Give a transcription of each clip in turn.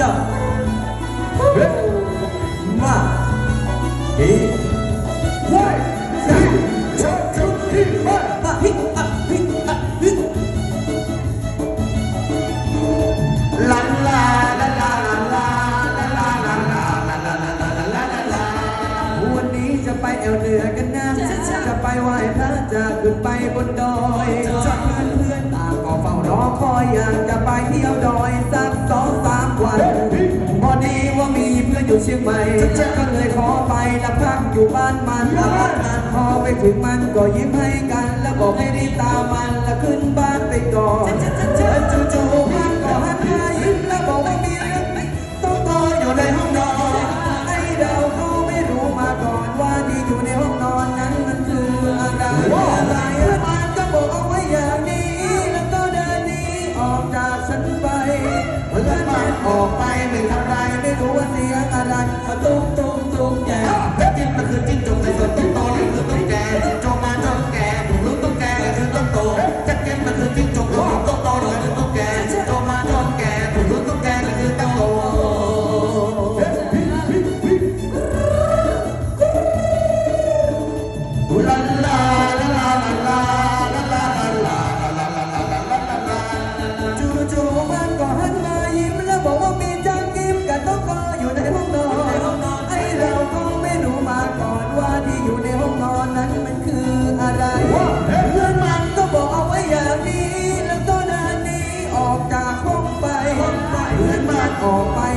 จ้าเฮ้ยมาเฮ้ยเฮ้ยเฮ้ยเฮ้ยเฮ้ยเฮ้ยอะฮิอะฮิอะฮิลาลาลาลาลาลาลาลาลาลาลาลาลาลาลาลาวันนี้จะไปแอวเหนือกันนะจะไปไหว้พระจะขึ้นไปบนดอยจะเพื่อนเพื่อนๆต่างก็เฝ้ารอคอยอยากจะไปเที่ยวดอยสักสองสาม วัน พอดีว่ามีเพื่อนอยู่เชียงใหม่ก็เลยขอไปแล้วพักอยู่บ้านมันแล้วบ้านนั้นพอไปถึงมันก็ยิ้มให้กัน แล้วบอกให้รีบตามมันแล้วขึ้นบ้านไปก่อน Oh.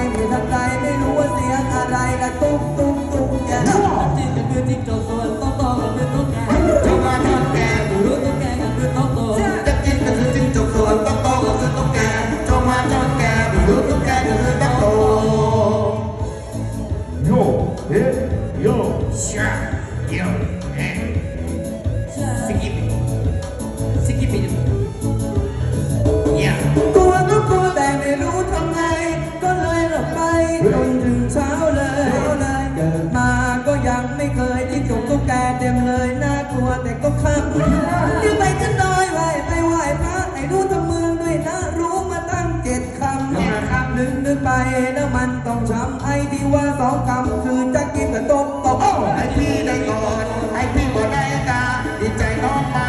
ต้องช้ำไอ้ที่ว่าสองคำคือจะกินกับตกตกให้พี่ได้ก่อนให้พี่บ่ได้กาดีใจน้องมา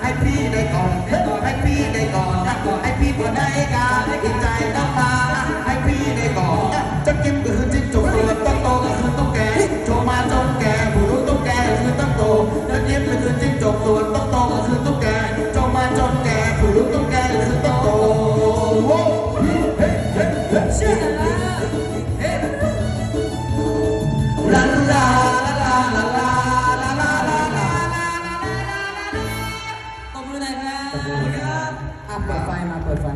ให้พี่ได้ก่อนให้พี่ได้ก่อนให้พี่บ่ได้กาดีใจน้องมาให้พี่ได้ก่อนจะกินก็คือจิ้งจกตัวต้องโตก็คือต้องแก่โจมาจนแก่ผู้รู้ต้องแก่คือต้องโตจะกินก็คือจิ้งจกตัวต้องโตก็คือต้องแก่โจมาจนแก่ผู้รู้ต้องแก่คือต้องโตล เปิดไฟมาเปิดไฟ